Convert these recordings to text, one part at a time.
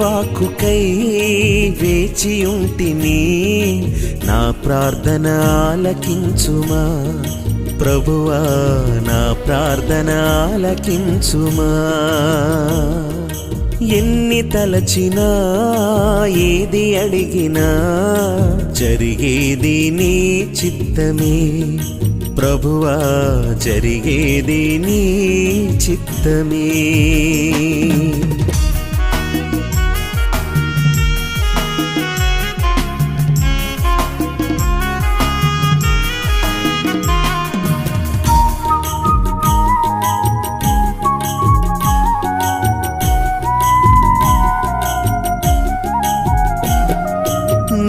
వాక్కుకై వేచి ఉంటిని నా ప్రార్థన ఆలకించుమా ప్రభువా నా ప్రార్థన ఆలకించుమా ఎన్ని తలచినా ఏది అడిగినా జరిగేది నీ చిత్తమే. ప్రభువా జరిగేది నీ చిత్తమే.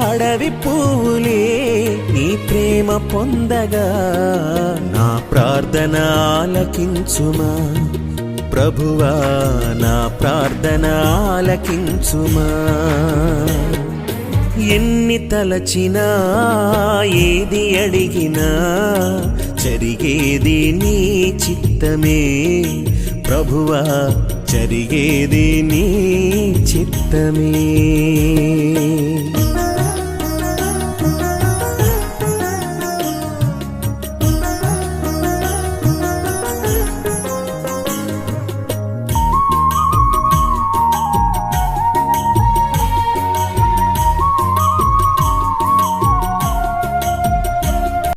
అడవి పువ్వులే నీ ప్రేమ పొందగా. నా ప్రార్థన ఆలకించుమా. ప్రభువా నా ప్రార్థన ఆలకించుమా. ఎన్ని తలచినా ఏది అడిగినా జరిగేది నీ చిత్తమే. ప్రభువా జరిగేది నీ చిత్తమే.